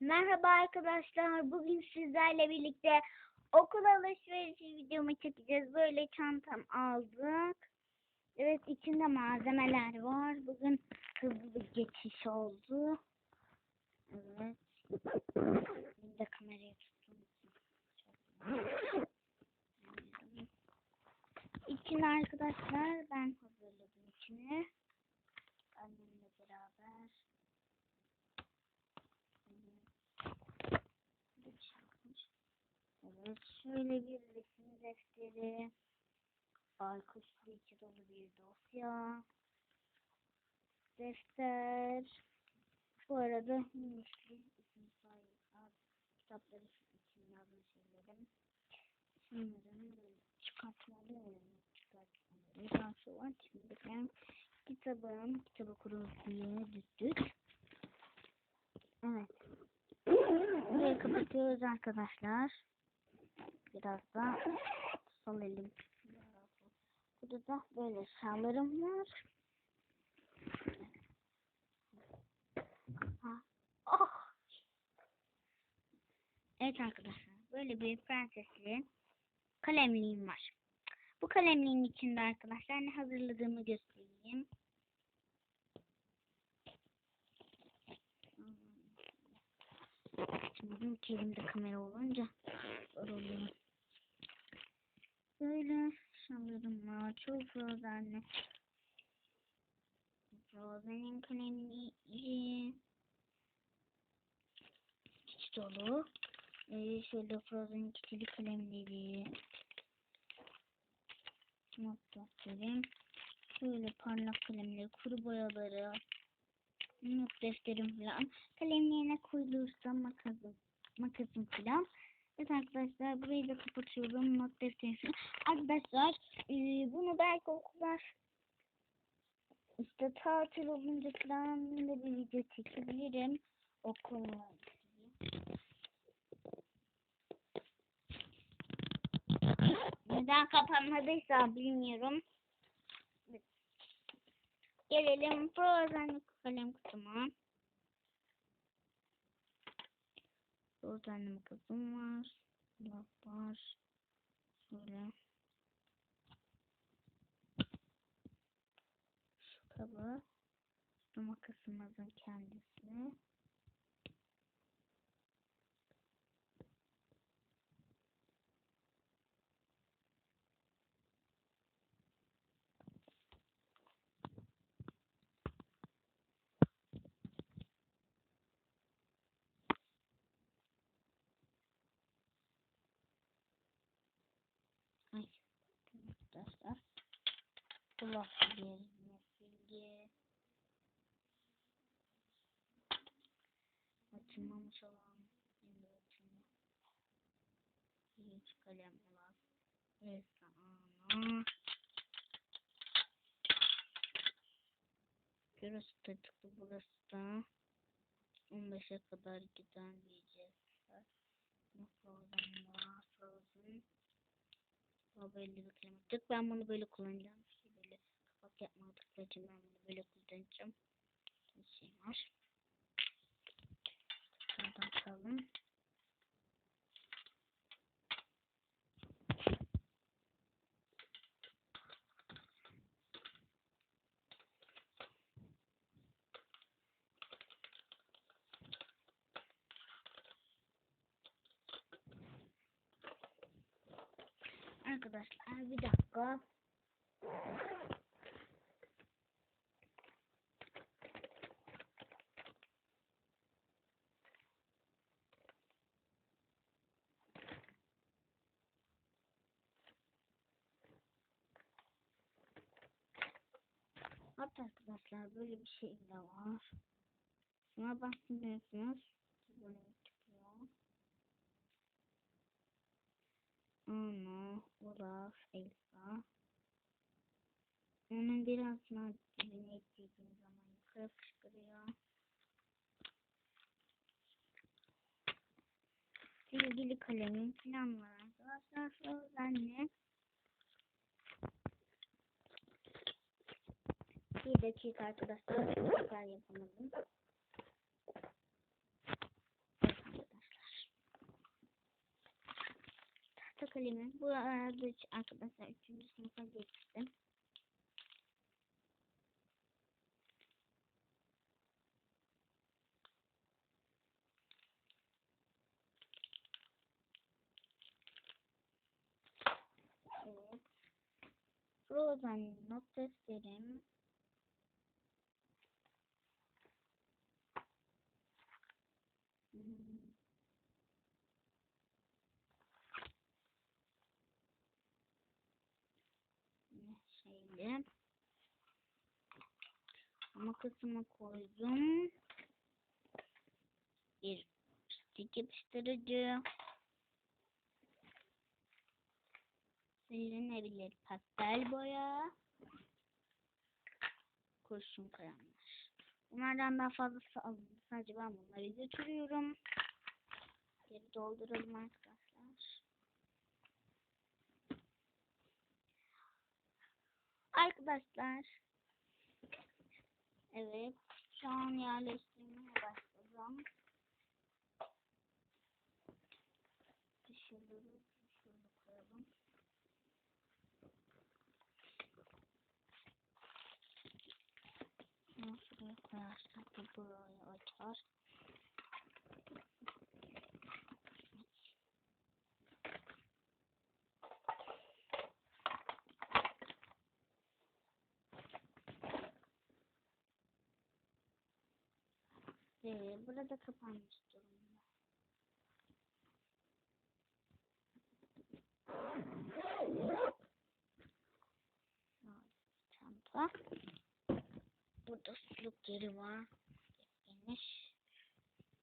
Merhaba arkadaşlar. Bugün sizlerle birlikte okul alışverişi videomu çekeceğiz. Böyle çantam aldık. Evet içinde malzemeler var. Bugün hızlı bir geçiş oldu. Evet. Bir de kamerayı tuttum. İçini arkadaşlar ben hazırladım içini. Annemle beraber. Evet, şöyle bir resim defteri. Arkasında içi dolu bir dosya. Defter. Bu arada minisli isim sahibi kitapları için yazmış şeylerim. Şunların böyle çıkartmalı öğrenmek çıkartmalı. Şu var. Şimdi ben kitabım. Kitabı kuruluyor. Düttük. Evet. Burayı kapatıyoruz arkadaşlar. Biraz da sol elim. Burada da böyle şallarım var. Ha. Oh. Evet arkadaşlar. Böyle bir prensesli kalemliğim var. Bu kalemliğin içinde arkadaşlar ne hazırladığımı göstereyim. Şimdi iki elimde kamera olunca zor oluyor. Böyle şallarım var. Çok Frozen'li. Frozen'in kalemliği. İç dolu. Ee, şöyle Frozen'in kitili kalemleri. Not defterim. Şöyle parlak kalemleri, kuru boyaları. Not defterim falan. Kalemliğine koyulursa makasım. Makasım falan. Evet arkadaşlar burayı da kapatıyorum. Not defterim falan. Arkadaşlar e, bunu belki okullar işte tatil olunca falan da bir video çekebilirim. Okullar. Neden kapanmadıysa bilmiyorum. Gelelim Frozen kalem kutuma. Frozen makasım var. Laf var. Şöyle. Şu kabı. Makasımızın kendisi. Ay. Arkadaşlar. Kulak yerine silgi. Açılmamış olan yine açılma. Hiç kalem olan. Efsane. Burası da tıklı burası da. 15'e kadar giden cesur. Frozen var. Frozen. Bu böyle bir kalem. Ben bunu böyle kullanacağım. Kapak yapmadıkları için ben bunu böyle kullanacağım. Bir şey var. Şuradan çalalım. Arkadaşlar bir dakika. Hatta arkadaşlar böyle bir şey de var. Şuna çıkıyor. Anna, Olaf, Elsa. Onun birazını dibine ettiğim zaman yukarı fışkırıyor. Silgili kalemim falan var arkadaşlar. Frozen'le. Bir dakika arkadaşlar. Bir dakika yapamadım. Tahta kalemi. Bu arada arkadaşlar 3. sınıfa geçtim. Evet. Frozen not defterim. Şeydi? Makasımı koydum. Bir stik yapıştırıcı. Silinebilir pastel boya. Kurşun kalemler. Bunlardan daha fazlası alındı. Sadece ben bunları götürüyorum. Geri dolduralım arkadaşlar. Arkadaşlar. Evet. Şu an yerleştirmeye başladım. Dışarıları şöyle koyalım. Bunu şuraya koyarsak bu burayı açar. Ve burada kapanmış durumda. Çanta. Burada suluk yeri var. Geniş.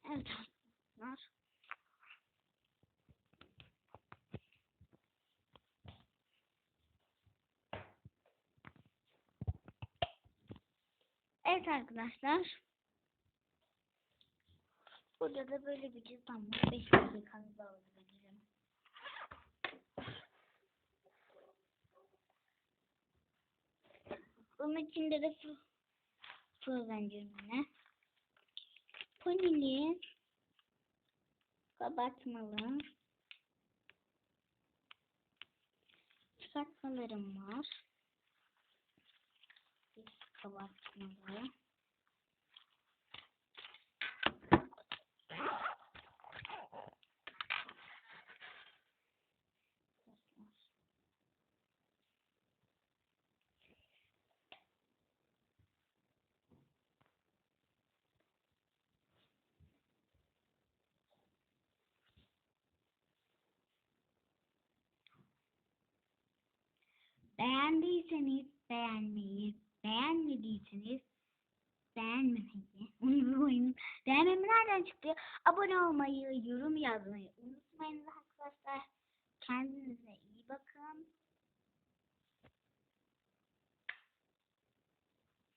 Evet arkadaşlar. Evet arkadaşlar. Burada da böyle bir cüzdan var. 5 dakikanızı alabilirim. Bunun içinde de frozen cürmüne. Ponili. Kabartmalı. Çıkartmalarım var. Kabartmalı. Beğendiyseniz beğenmeyi, beğenmediyseniz beğenmemeyi, unutmayın. Beğenmem nereden çıktı? Abone olmayı, yorum yazmayı unutmayın arkadaşlar. Kendinize iyi bakın.